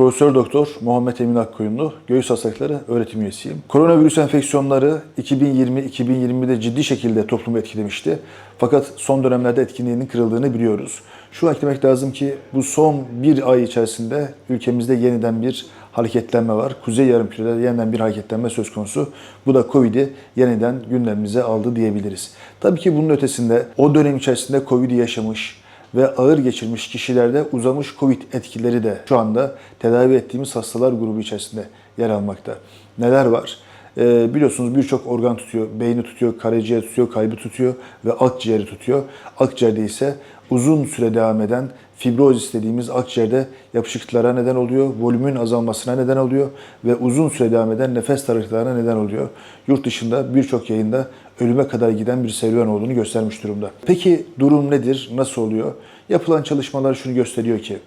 Profesör Doktor Muhammed Emin Akkoyunlu, Göğüs Hastalıkları öğretim üyesiyim. Koronavirüs enfeksiyonları 2020-2021'de ciddi şekilde toplumu etkilemişti. Fakat son dönemlerde etkinliğinin kırıldığını biliyoruz. Şu eklemek lazım ki bu son bir ay içerisinde ülkemizde yeniden bir hareketlenme var. Kuzey Yarımküre'de yeniden bir hareketlenme söz konusu. Bu da Covid'i yeniden gündemimize aldı diyebiliriz. Tabii ki bunun ötesinde o dönem içerisinde Covid'i yaşamış, ve ağır geçirmiş kişilerde uzamış Covid etkileri de şu anda tedavi ettiğimiz hastalar grubu içerisinde yer almakta. Neler var? Ee, biliyorsunuz birçok organ tutuyor. Beyni tutuyor, karaciğer tutuyor, kalbi tutuyor ve akciğeri tutuyor. Akciğerde ise uzun süre devam eden fibrozis dediğimiz akciğerde yapışıklıklara neden oluyor, volümün azalmasına neden oluyor ve uzun süre devam eden nefes darlıklarına neden oluyor. Yurt dışında birçok yayında ölüme kadar giden bir serüven olduğunu göstermiş durumda. Peki durum nedir, nasıl oluyor? Yapılan çalışmalar şunu gösteriyor ki,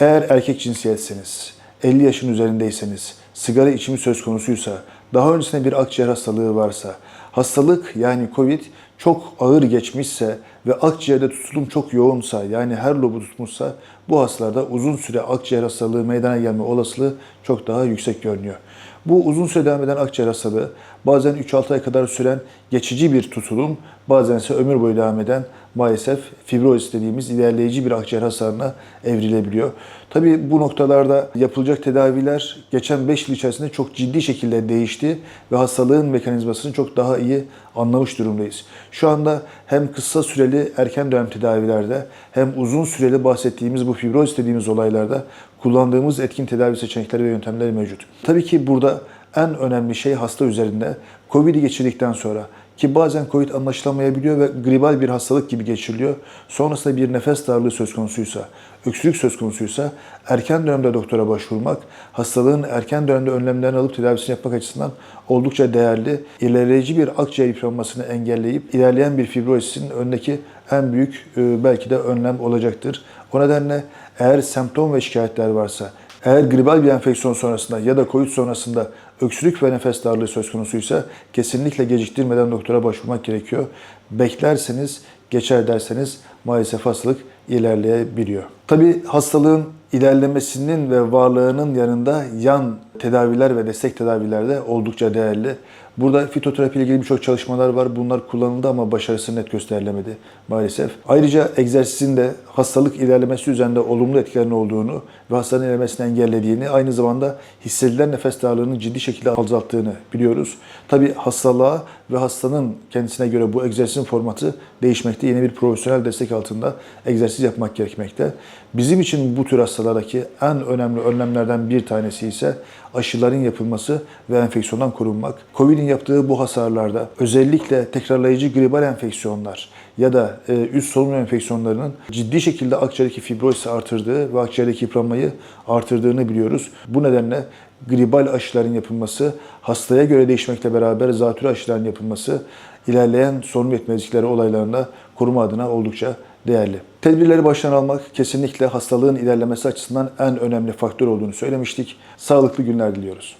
eğer erkek cinsiyetseniz, 50 yaşın üzerindeyseniz, sigara içimi söz konusuysa, daha öncesinde bir akciğer hastalığı varsa, hastalık yani COVID çok ağır geçmişse ve akciğerde tutulum çok yoğunsa yani her lobu tutmuşsa bu hastalarda uzun süre akciğer hastalığı meydana gelme olasılığı çok daha yüksek görünüyor. Bu uzun süre devam eden akciğer hastalığı bazen 3-6 ay kadar süren geçici bir tutulum, bazen ise ömür boyu devam eden maalesef fibrozis dediğimiz ilerleyici bir akciğer hasarına evrilebiliyor. Tabii bu noktalarda yapılacak tedaviler geçen 5 yıl içerisinde çok ciddi şekilde değişti ve hastalığın mekanizmasını çok daha iyi anlamış durumdayız. Şu anda hem kısa süreli erken dönem tedavilerde hem uzun süreli bahsettiğimiz bu fibrozis dediğimiz olaylarda kullandığımız etkin tedavi seçenekleri ve yöntemleri mevcut. Tabii ki burada en önemli şey hasta üzerinde COVID'i geçirdikten sonra ki bazen COVID anlaşılamayabiliyor ve gribal bir hastalık gibi geçiriliyor. Sonrasında bir nefes darlığı söz konusuysa, öksürük söz konusuysa erken dönemde doktora başvurmak, hastalığın erken dönemde önlemlerini alıp tedavisini yapmak açısından oldukça değerli. İlerleyici bir akciğer yıpranmasını engelleyip ilerleyen bir fibrozisinin önündeki en büyük e, belki de önlem olacaktır. O nedenle eğer semptom ve şikayetler varsa, eğer gribal bir enfeksiyon sonrasında ya da COVID sonrasında öksürük ve nefes darlığı söz konusuysa kesinlikle geciktirmeden doktora başvurmak gerekiyor. Beklerseniz, geçer derseniz maalesef hastalık ilerleyebiliyor. Tabi hastalığın ilerlemesinin ve varlığının yanında yan tedaviler ve destek tedaviler de oldukça değerli. Burada fitoterapi ile ilgili birçok çalışmalar var. Bunlar kullanıldı ama başarısı net gösterilemedi maalesef. Ayrıca egzersizin de hastalık ilerlemesi üzerinde olumlu etkilerinin olduğunu ve hastalığın ilerlemesini engellediğini, aynı zamanda hissedilen nefes darlığının ciddi şekilde azalttığını biliyoruz. Tabi hastalığa ve hastanın kendisine göre bu egzersizin formatı değişmekte. Yeni bir profesyonel destek altında egzersiz yapmak gerekmekte. Bizim için bu tür hastalardaki en önemli önlemlerden bir tanesi ise aşıların yapılması ve enfeksiyondan korunmak. Covid'in yaptığı bu hasarlarda özellikle tekrarlayıcı gribal enfeksiyonlar ya da e, üst solunum enfeksiyonlarının ciddi şekilde akciğerdeki fibrozisi artırdığı ve akciğerdeki yıpranmayı artırdığını biliyoruz. Bu nedenle gribal aşıların yapılması, hastaya göre değişmekle beraber zatürre aşıların yapılması ilerleyen solunum yetmezlikleri olaylarında koruma adına oldukça değerli. Tedbirleri baştan almak kesinlikle hastalığın ilerlemesi açısından en önemli faktör olduğunu söylemiştik. Sağlıklı günler diliyoruz.